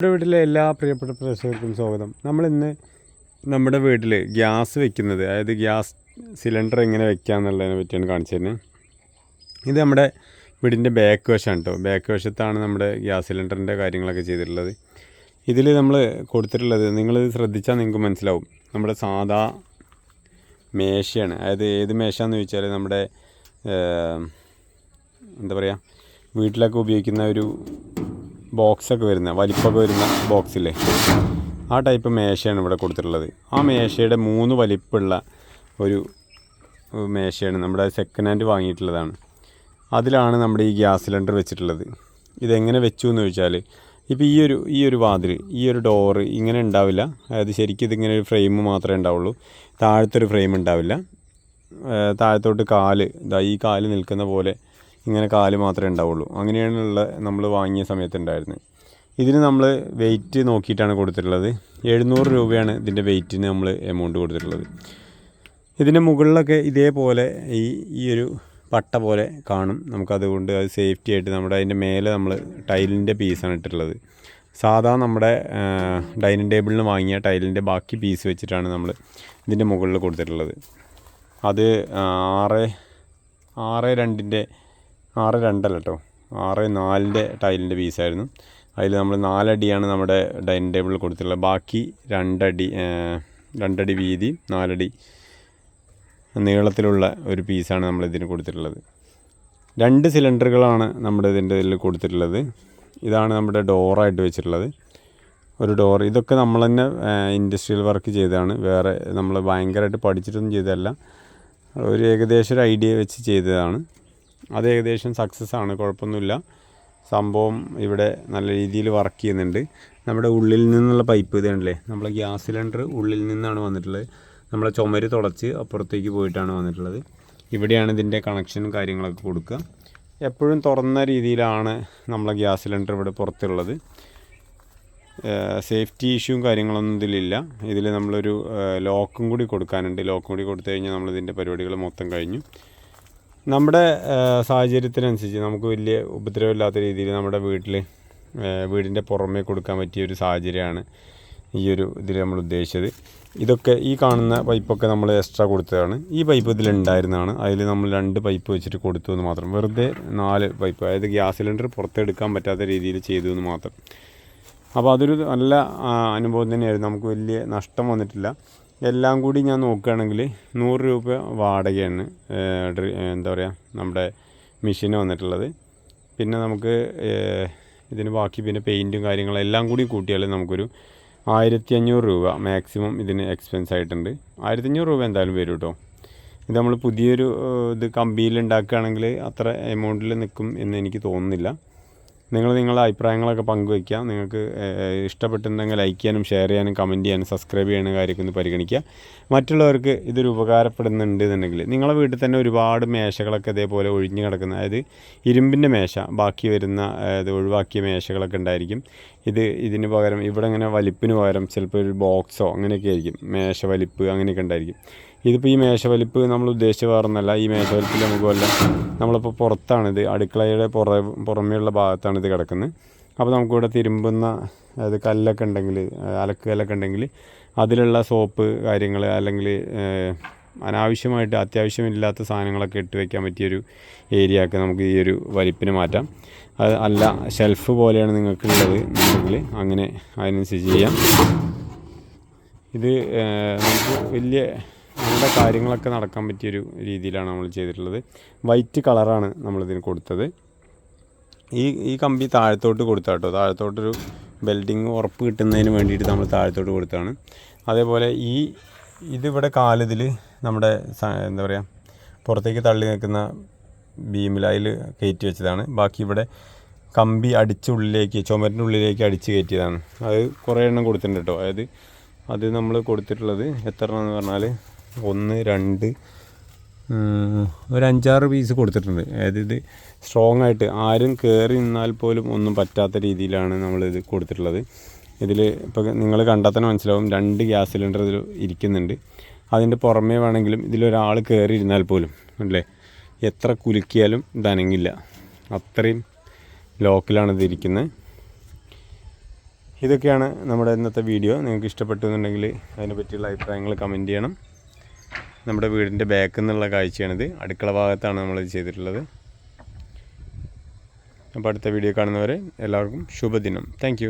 നമ്മുടെ വീട്ടിലെ എല്ലാ പ്രിയപ്പെട്ട പ്രേക്ഷകർക്കും സ്വാഗതം. നമ്മളിന്ന് നമ്മുടെ വീട്ടിൽ ഗ്യാസ് വെക്കുന്നത് അതായത് ഗ്യാസ് സിലിണ്ടർ എങ്ങനെ വെക്കുക എന്നുള്ളതിനെ പറ്റിയാണ് കാണിച്ചു തരുന്നത് ഇത് നമ്മുടെ വീടിന്റെ ബാക്ക് വശമാണ് കേട്ടോ ബാക്ക് വശത്താണ് നമ്മുടെ ഗ്യാസ് സിലിണ്ടറിന്റെ കാര്യങ്ങളൊക്കെ ചെയ്തിട്ടുള്ളത്. ഇതിൽ നമ്മൾ കൊടുത്തിട്ടുള്ളത് നിങ്ങൾ ശ്രദ്ധിച്ചാൽ നിങ്ങൾക്ക് മനസ്സിലാവും. നമ്മുടെ സാധാ മേശയാണ്. അതായത് ഏത് മേശയെന്ന് ചോദിച്ചാൽ നമ്മുടെ എന്താ പറയുക വീട്ടിലൊക്കെ ഉപയോഗിക്കുന്ന ഒരു ബോക്സൊക്കെ വരുന്ന വലിപ്പൊക്കെ വരുന്ന ബോക്സില്ലേ? ആ ടൈപ്പ് മേശയാണ് ഇവിടെ കൊടുത്തിട്ടുള്ളത്. ആ മേശയുടെ മൂന്ന് വലിപ്പുള്ള ഒരു മേശയാണ് നമ്മുടെ സെക്കൻഡ് ഹാൻഡ് വാങ്ങിയിട്ടുള്ളതാണ്. അതിലാണ് നമ്മുടെ ഈ ഗ്യാസ് സിലിണ്ടർ വെച്ചിട്ടുള്ളത്. ഇതെങ്ങനെ വെച്ചു എന്ന് ചോദിച്ചാൽ ഇപ്പോൾ ഈ ഒരു ഈ ഒരു വാതിൽ ഈ ഒരു ഡോറ് ഇങ്ങനെ ഉണ്ടാവില്ല. അതായത് ശരിക്കും ഇതിങ്ങനെ ഒരു ഫ്രെയിം മാത്രമേ ഉണ്ടാവുള്ളൂ. താഴത്തൊരു ഫ്രെയിം ഉണ്ടാവില്ല. താഴത്തോട്ട് കാൽ ഇതാ ഈ കാൽ നിൽക്കുന്ന പോലെ ഇങ്ങനെ കാൽ മാത്രമേ ഉണ്ടാവുള്ളൂ. അങ്ങനെയാണുള്ള നമ്മൾ വാങ്ങിയ സമയത്ത് ഉണ്ടായിരുന്നത് ഇതിന് നമ്മൾ വെയിറ്റ് നോക്കിയിട്ടാണ് കൊടുത്തിട്ടുള്ളത്. എഴുന്നൂറ് രൂപയാണ് ഇതിന്റെ വെയിറ്റിന് നമ്മൾ എമൗണ്ട് കൊടുത്തിട്ടുള്ളത്. ഇതിന്റെ മുകളിലൊക്കെ ഇതേപോലെ ഈ ഈ ഒരു പട്ട പോലെ കാണും. നമുക്കതുകൊണ്ട് അത് സേഫ്റ്റി ആയിട്ട് നമ്മുടെ അതിന്റെ മേലെ നമ്മൾ ടൈലിന്റെ പീസാണ് ഇട്ടിട്ടുള്ളത്. സാധാ നമ്മുടെ ഡൈനിങ് ടേബിളിന് വാങ്ങിയ ടൈലിന്റെ ബാക്കി പീസ് വെച്ചിട്ടാണ് നമ്മൾ ഇതിന്റെ മുകളിൽ കൊടുത്തിട്ടുള്ളത്. അത് ആറ് ആറ് രണ്ടിന്റെ ആറ് രണ്ടല്ല കേട്ടോ ആറ് നാലിന്റെ ടൈലിന്റെ പീസായിരുന്നു. അതിൽ നമ്മൾ നാലടിയാണ് നമ്മുടെ ഡൈനിങ് ടേബിളിൽ കൊടുത്തിട്ടുള്ളത്. ബാക്കി രണ്ടടി രണ്ടടി വീതി നാലടി നീളത്തിലുള്ള ഒരു പീസാണ് നമ്മൾ ഇതിന് കൊടുത്തിട്ടുള്ളത്. രണ്ട് സിലിണ്ടറുകളാണ് നമ്മുടെ ഇതിന്റെ ഇതിൽ കൊടുത്തിട്ടുള്ളത്. ഇതാണ് നമ്മുടെ ഡോറായിട്ട് വെച്ചിട്ടുള്ളത്. ഒരു ഡോർ ഇതൊക്കെ നമ്മൾ തന്നെ ഇൻഡസ്ട്രിയൽ വർക്ക് ചെയ്തതാണ്. വേറെ നമ്മൾ ഭയങ്കരമായിട്ട് പഠിച്ചിട്ടൊന്നും ചെയ്തതല്ല. ഒരു ഏകദേശം ഒരു ഐഡിയ വെച്ച് ചെയ്തതാണ്. അത് ഏകദേശം സക്സസ് ആണ് കുഴപ്പമൊന്നുമില്ല. സംഭവം ഇവിടെ നല്ല രീതിയിൽ വർക്ക് ചെയ്യുന്നുണ്ട്. നമ്മുടെ ഉള്ളിൽ നിന്നുള്ള പൈപ്പ് ഇതാണല്ലേ നമ്മളെ ഗ്യാസ് സിലിണ്ടർ ഉള്ളിൽ നിന്നാണ് വന്നിട്ടുള്ളത്. നമ്മളെ ചുമര് തുളച്ച് അപ്പുറത്തേക്ക് പോയിട്ടാണ് വന്നിട്ടുള്ളത്. ഇവിടെയാണ് ഇതിന്റെ കണക്ഷനും കാര്യങ്ങളൊക്കെ കൊടുക്കുക. എപ്പോഴും തുറന്ന രീതിയിലാണ് നമ്മളെ ഗ്യാസ് സിലിണ്ടർ ഇവിടെ പുറത്തുള്ളത്. സേഫ്റ്റി ഇഷ്യൂവും കാര്യങ്ങളൊന്നും ഇതിലില്ല. ഇതിൽ നമ്മളൊരു ലോക്കും കൂടി കൊടുക്കാനുണ്ട്. ലോക്കും കൂടി കൊടുത്തു കഴിഞ്ഞാൽ നമ്മളിതിന്റെ പരിപാടികൾ മൊത്തം കഴിഞ്ഞു. നമ്മുടെ സാഹചര്യത്തിനനുസരിച്ച് നമുക്ക് വലിയ ഉപദ്രവമില്ലാത്ത രീതിയിൽ നമ്മുടെ വീട്ടിൽ വീടിന്റെ പുറമേ കൊടുക്കാൻ പറ്റിയ ഒരു സാഹചര്യമാണ് ഈ ഒരു ഇതിൽ നമ്മൾ ഉദ്ദേശിച്ചത്. ഇതൊക്കെ ഈ കാണുന്ന പൈപ്പൊക്കെ നമ്മൾ എക്സ്ട്രാ കൊടുത്തതാണ്. ഈ പൈപ്പ് ഇതിലുണ്ടായിരുന്നതാണ് അതിൽ നമ്മൾ രണ്ട് പൈപ്പ് വെച്ചിട്ട് കൊടുത്തു എന്ന് മാത്രം. വെറുതെ നാല് പൈപ്പ് അതായത് ഗ്യാസ് സിലിണ്ടർ പുറത്തെടുക്കാൻ പറ്റാത്ത രീതിയിൽ ചെയ്തു എന്ന് മാത്രം. അപ്പോൾ അതൊരു നല്ല അനുഭവം തന്നെയായിരുന്നു. നമുക്ക് വലിയ നഷ്ടം വന്നിട്ടില്ല. എല്ലാം കൂടി ഞാൻ നോക്കുകയാണെങ്കിൽ നൂറ് രൂപ വാടകയാണ് എന്താ പറയുക നമ്മുടെ മെഷീന് വന്നിട്ടുള്ളത്. പിന്നെ നമുക്ക് ഇതിന് ബാക്കി പിന്നെ പെയിന്റും കാര്യങ്ങളും എല്ലാം കൂടി കൂട്ടിയാൽ നമുക്കൊരു ആയിരത്തി അഞ്ഞൂറ് രൂപ മാക്സിമം ഇതിന് എക്സ്പെൻസ് ആയിട്ടുണ്ട്. ആയിരത്തി അഞ്ഞൂറ് രൂപ എന്തായാലും വരും കേട്ടോ ഇത് നമ്മൾ പുതിയൊരു ഇത് കമ്പിയിൽ ഉണ്ടാക്കുകയാണെങ്കിൽ അത്ര എമൗണ്ടിൽ നിൽക്കും എന്ന് എനിക്ക് തോന്നുന്നില്ല. നിങ്ങൾ നിങ്ങളുടെ അഭിപ്രായങ്ങളൊക്കെ പങ്കുവയ്ക്കുക. നിങ്ങൾക്ക് ഇഷ്ടപ്പെട്ടിട്ടുണ്ടെങ്കിൽ ലൈക്ക് ചെയ്യാനും ഷെയർ ചെയ്യാനും കമന്റ് ചെയ്യാനും സബ്സ്ക്രൈബ് ചെയ്യാനും കാര്യമൊക്കെ ഒന്ന് പരിഗണിക്കുക. മറ്റുള്ളവർക്ക് ഇതൊരു ഉപകാരപ്പെടുന്നുണ്ട് എന്നുണ്ടെങ്കിൽ നിങ്ങളെ വീട്ടിൽ തന്നെ ഒരുപാട് മേശകളൊക്കെ ഇതേപോലെ ഒഴിഞ്ഞു കിടക്കുന്ന അതായത് ഇരുമ്പിന്റെ മേശ ബാക്കി വരുന്ന അത് ഒഴിവാക്കിയ മേശകളൊക്കെ ഉണ്ടായിരിക്കും. ഇത് ഇതിന് പകരം ഇവിടെ ഇങ്ങനെ വലിപ്പിന് പകരം ചിലപ്പോൾ ഒരു ബോക്സോ അങ്ങനെയൊക്കെ ആയിരിക്കും. മേശ വലിപ്പ് അങ്ങനെയൊക്കെ ഉണ്ടായിരിക്കും. ഇതിപ്പോൾ ഈ മേശവലിപ്പ് നമ്മൾ ഉദ്ദേശിച്ച വേറൊന്നല്ല. ഈ മേശവലിപ്പിൽ നമുക്ക് വല്ല നമ്മളിപ്പോൾ പുറത്താണിത് അടുക്കളയുടെ പുറ പുറമേയുള്ള ഭാഗത്താണ് ഇത് കിടക്കുന്നത്. അപ്പോൾ നമുക്കിവിടെ തിരുമ്പുന്ന അതായത് കല്ലൊക്കെ ഉണ്ടെങ്കിൽ അലക്ക് കല്ലൊക്കെ ഉണ്ടെങ്കിൽ അതിലുള്ള സോപ്പ് കാര്യങ്ങൾ അല്ലെങ്കിൽ അനാവശ്യമായിട്ട് അത്യാവശ്യമില്ലാത്ത സാധനങ്ങളൊക്കെ ഇട്ട് വയ്ക്കാൻ പറ്റിയൊരു ഏരിയ ഒക്കെ നമുക്ക് ഈ ഒരു വലിപ്പിന് മാറ്റാം. അത് അല്ല ഷെൽഫ് പോലെയാണ് നിങ്ങൾക്കുള്ളത് എന്നുണ്ടെങ്കിൽ അങ്ങനെ അതിനനുസരിച്ച് ചെയ്യാം. ഇത് നമുക്ക് വലിയ നല്ല കാര്യങ്ങളൊക്കെ നടക്കാൻ പറ്റിയൊരു രീതിയിലാണ് നമ്മൾ ചെയ്തിട്ടുള്ളത്. വൈറ്റ് കളറാണ് നമ്മളിതിന് കൊടുത്തത്. ഈ ഈ കമ്പി താഴത്തോട്ട് കൊടുത്ത കേട്ടോ. താഴത്തോട്ടൊരു ബെൽഡിങ് ഉറപ്പ് കിട്ടുന്നതിന് വേണ്ടിയിട്ട് നമ്മൾ താഴത്തോട്ട് കൊടുത്താണ് അതേപോലെ ഈ ഇതിവിടെ കാലിതിൽ നമ്മുടെ എന്താ പറയുക പുറത്തേക്ക് തള്ളി നിൽക്കുന്ന അതിൽ കയറ്റി വെച്ചതാണ്. ബാക്കി ഇവിടെ കമ്പി അടിച്ചുള്ളിലേക്ക് ചുമരിന്റെ ഉള്ളിലേക്ക് അടിച്ച് കയറ്റിയതാണ്. അത് കുറേ എണ്ണം കൊടുത്തിട്ടുണ്ട് കേട്ടോ. അതായത് അത് നമ്മൾ കൊടുത്തിട്ടുള്ളത് എത്ര എണ്ണം എന്ന് പറഞ്ഞാൽ ഒന്ന് രണ്ട്. ഒരു അഞ്ചാറ് പീസ് കൊടുത്തിട്ടുണ്ട്. അതായത് ഇത് സ്ട്രോങ് ആയിട്ട് ആരും കയറി നിന്നാൽ പോലും ഒന്നും പറ്റാത്ത രീതിയിലാണ് നമ്മളിത് കൊടുത്തിട്ടുള്ളത്. ഇതിൽ ഇപ്പോൾ നിങ്ങൾ കണ്ടാൽ തന്നെ മനസ്സിലാവും രണ്ട് ഗ്യാസ് സിലിണ്ടർ ഇതിൽ ഇരിക്കുന്നുണ്ട്. അതിന്റെ പുറമേ വേണമെങ്കിലും ഇതിലൊരാൾ കയറി ഇരുന്നാൽ പോലും അല്ലേ? എത്ര കുലുക്കിയാലും ഇതനങ്ങില്ല അത്രയും ലോക്കിലാണ് ഇതിരിക്കുന്നത് ഇതൊക്കെയാണ് നമ്മുടെ ഇന്നത്തെ വീഡിയോ നിങ്ങൾക്ക് ഇഷ്ടപ്പെട്ടു എന്നുണ്ടെങ്കിൽ അതിനെ പറ്റിയുള്ള അഭിപ്രായങ്ങൾ കമന്റ് ചെയ്യണം. നമ്മുടെ വീടിന്റെ ബാക്കിൽ നിന്നുള്ള കാഴ്ചയാണിത്. അടുക്കള ഭാഗത്താണ് നമ്മളിത് ചെയ്തിട്ടുള്ളത്. അപ്പോൾ അടുത്ത വീഡിയോ കാണുന്നവരെ എല്ലാവർക്കും ശുഭദിനം. താങ്ക്